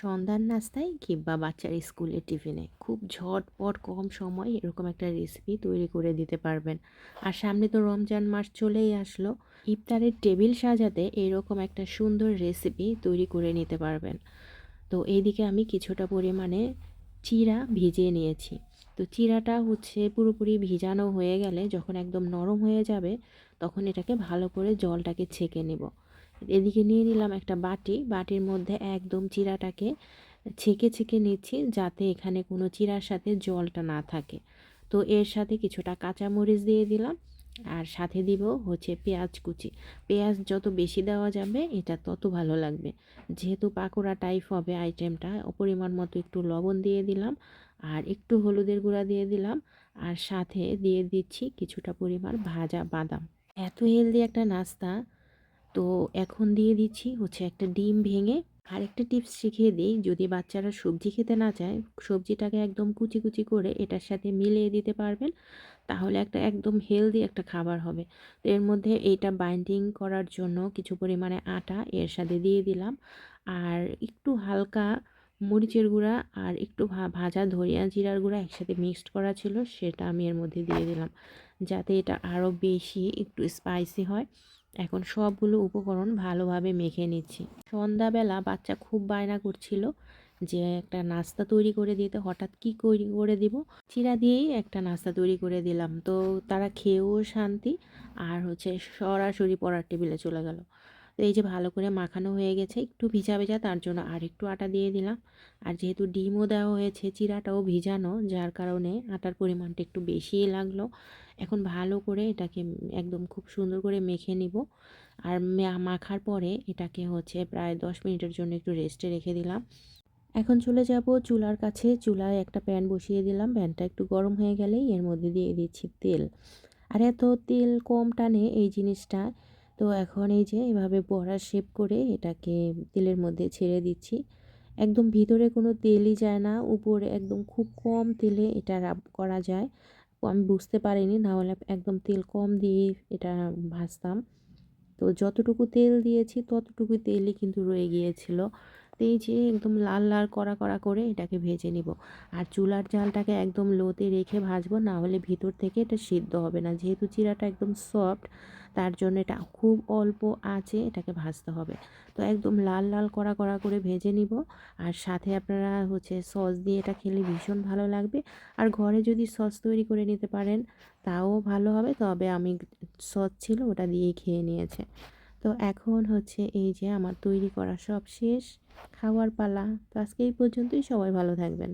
সন্ধ্যার নাস্তায় কিংবা বাচ্চার স্কুলের টিফিনে খুব ঝটপট কম সময় এরকম একটা রেসিপি তৈরি করে দিতে পারবেন। আর সামনে তো রমজান মাস চলেই আসলো। ইফতারের টেবিল সাজাতে এরকম একটা সুন্দর রেসিপি তৈরি করে নিতে পারবেন। তো এইদিকে আমি কিছুটা পরিমাণে চিরা ভিজিয়ে নিয়েছি। তো চিরাটা হচ্ছে পুরোপুরি ভিজানো হয়ে গেলে যখন একদম নরম হয়ে যাবে, তখন এটাকে ভালো করে জলটাকে ছেঁকে নেব। এদিকে নিয়ে নিলাম একটা বাটি। বাটির মধ্যে একদম চিরাটাকে ছেঁকে ছেঁকে নিচ্ছি যাতে এখানে কোনো চিরার সাথে জলটা না থাকে। তো এর সাথে কিছুটা কাঁচামরিচ দিয়ে দিলাম আর সাথে দিব হচ্ছে পেঁয়াজ কুচি। পেঁয়াজ যত বেশি দেওয়া যাবে এটা তত ভালো লাগবে। যেহেতু পাকোড়া টাইপ হবে আইটেমটা পরিমাণ মতো একটু লবণ দিয়ে দিলাম আর একটু হলুদের গুঁড়া দিয়ে দিলাম আর সাথে দিয়ে দিচ্ছি কিছুটা পরিমাণ ভাজা বাদাম। এত হেলদি একটা নাস্তা। তো এখন দিয়ে দিচ্ছি হচ্ছে একটা ডিম ভেঙে আরেকটা টিপস শিখিয়ে দিই, যদি বাচ্চারা সবজি খেতে না চায়, সবজিটাকে একদম কুচি কুচি করে এটার সাথে মিলিয়ে দিতে পারবেন, তাহলে একটা একদম হেলদি একটা খাবার হবে। তো এর মধ্যে এইটা বাইন্ডিং করার জন্য কিছু পরিমাণে আটা এর সাথে দিয়ে দিলাম, আর একটু হালকা মরিচের গুঁড়া আর একটু ভাজা ধরিয়া জিরার গুঁড়া একসাথে মিক্সড করা ছিল, সেটা আমি এর মধ্যে দিয়ে দিলাম, যাতে এটা আরও বেশি একটু স্পাইসি হয়। এখন সবগুলো উপকরণ ভালোভাবে মেখে নিচ্ছি। সন্ধ্যাবেলা বাচ্চা খুব বায়না করছিল যে একটা নাস্তা তৈরি করে দিতে, হঠাৎ কি তৈরি করে দিব? চিরা দিয়েই একটা নাস্তা তৈরি করে দিলাম। তো তারা খেয়েও শান্তি আর হচ্ছে সরাসরি পড়ার টেবিলে চলে গেল। তো এই যে ভালো করে মাখানো হয়ে গেছে, একটু ভিজা ভেজা তার জন্য আর একটু আটা দিয়ে দিলাম। আর যেহেতু ডিমও দেওয়া হয়েছে, চিরাটাও ভিজানো, যার কারণে আটার পরিমাণটা একটু বেশিই লাগল। এখন ভালো করে এটাকে একদম খুব সুন্দর করে মেখে নিব। আর মাখার পরে এটাকে হচ্ছে প্রায় দশ মিনিটের জন্য একটু রেস্টে রেখে দিলাম। এখন চলে যাব চুলার কাছে। চুলায় একটা প্যান বসিয়ে দিলাম। প্যানটা একটু গরম হয়ে গেলেই এর মধ্যে দিয়ে দিচ্ছি তেল। আর এত তেল কম টানে এই জিনিসটা তো এখন এই যে এভাবে বড়া শেপ করে এটাকে তেলের মধ্যে ছেড়ে দিচ্ছি। একদম ভিতরে কোনো তেলই যায় না, উপরে একদম খুব কম তেলে এটা রাব করা যায়। আমি বুঝতে পারিনি নাহলে একদম তেল কম দিয়ে এটা ভাজতাম। তো যতটুকু তেল দিয়েছি ততটুকু তেলই কিন্তু রয়ে গিয়েছিল। এই যে একদম লাল লাল কড়া কড়া করে এটাকে ভেজে নিব। আর চুলার জালটাকে একদম লোতে রেখে ভাজবো, না হলে ভিতর থেকে এটা সিদ্ধ হবে না। যেহেতু চিরাটা একদম সফট, তার জন্য এটা খুব অল্প আঁচে এটাকে ভাজতে হবে। তো একদম লাল লাল কড়া কড়া করে ভেজে নিব। আর সাথে আপনারা হচ্ছে সস দিয়ে এটা খেলে ভীষণ ভালো লাগবে। আর ঘরে যদি সস তৈরি করে নিতে পারেন, তাও ভালো হবে। তবে আমি সস ছিল, ওটা দিয়েই খেয়ে নিয়েছে। তো এখন হচ্ছে এই যে আমার তৈরি করা সব শেষ, খাওয়ার পালা। তো আজকে এই পর্যন্তই, সবাই ভালো থাকবেন।